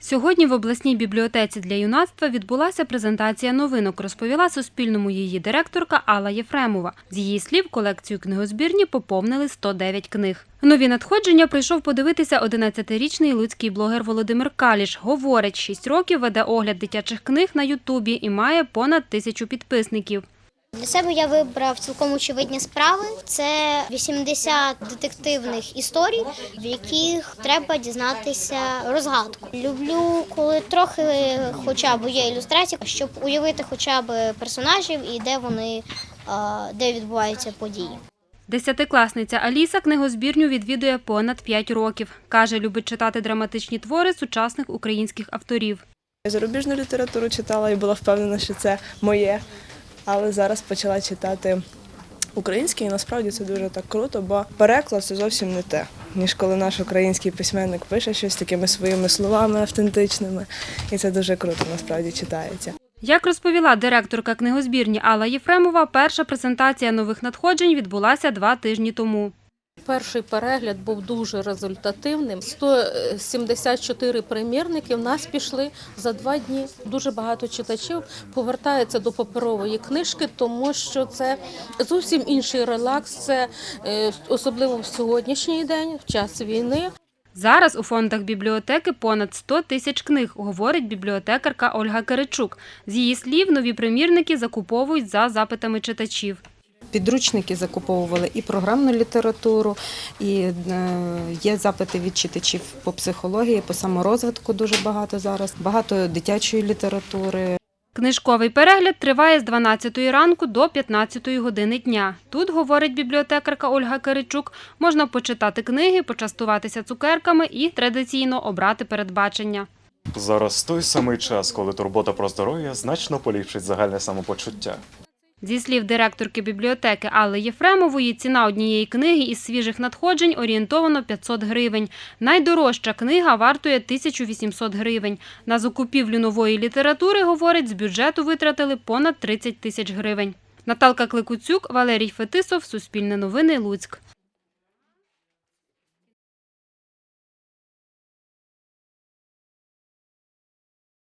Сьогодні в обласній бібліотеці для юнацтва відбулася презентація новинок, розповіла Суспільному її директорка Алла Єфремова. З її слів, колекцію книгозбірні поповнили 109 книг. Нові надходження прийшов подивитися 11-річний луцький блогер Володимир Каліш. Говорить, 6 років веде огляд дитячих книг на Ютубі і має понад тисячу підписників. Для себе я вибрав цілком очевидні справи. Це 80 детективних історій, в яких треба дізнатися розгадку. Люблю, коли трохи хоча б є ілюстрація, щоб уявити хоча б персонажів і де вони, де відбуваються події. Десятикласниця Аліса книгозбірню відвідує понад 5 років. Каже, любить читати драматичні твори сучасних українських авторів. Зарубіжну літературу читала і була впевнена, що це моє. Але зараз почала читати український, і насправді це дуже так круто, бо переклад це зовсім не те, ніж коли наш український письменник пише щось такими своїми словами автентичними. І це дуже круто насправді читається. Як розповіла директорка книгозбірні Алла Єфремова, перша презентація нових надходжень відбулася два тижні тому. Перший перегляд був дуже результативним. 174 примірники в нас пішли за два дні. Дуже багато читачів повертається до паперової книжки, тому що це зовсім інший релакс. Це е, особливо в сьогоднішній день, в час війни. Зараз у фондах бібліотеки понад 100 тисяч книг, говорить бібліотекарка Ольга Киричук. З її слів, нові примірники закуповують за запитами читачів. Підручники закуповували і програмну літературу, і е, є запити від читачів по психології, по саморозвитку дуже багато зараз, багато дитячої літератури. Книжковий перегляд триває з 12 ранку до 15 години дня. Тут, говорить бібліотекарка Ольга Киричук, можна почитати книги, почастуватися цукерками і традиційно обрати передбачення. Зараз той самий час, коли турбота про здоров'я значно поліпшить загальне самопочуття. Зі слів директорки бібліотеки Алли Єфремової, ціна однієї книги із свіжих надходжень орієнтовано 500 гривень. Найдорожча книга вартує 1800 гривень. На закупівлю нової літератури, говорить, з бюджету витратили понад 30 тисяч гривень. Наталка Кликуцюк, Валерій Фетисов, Суспільне новини, Луцьк.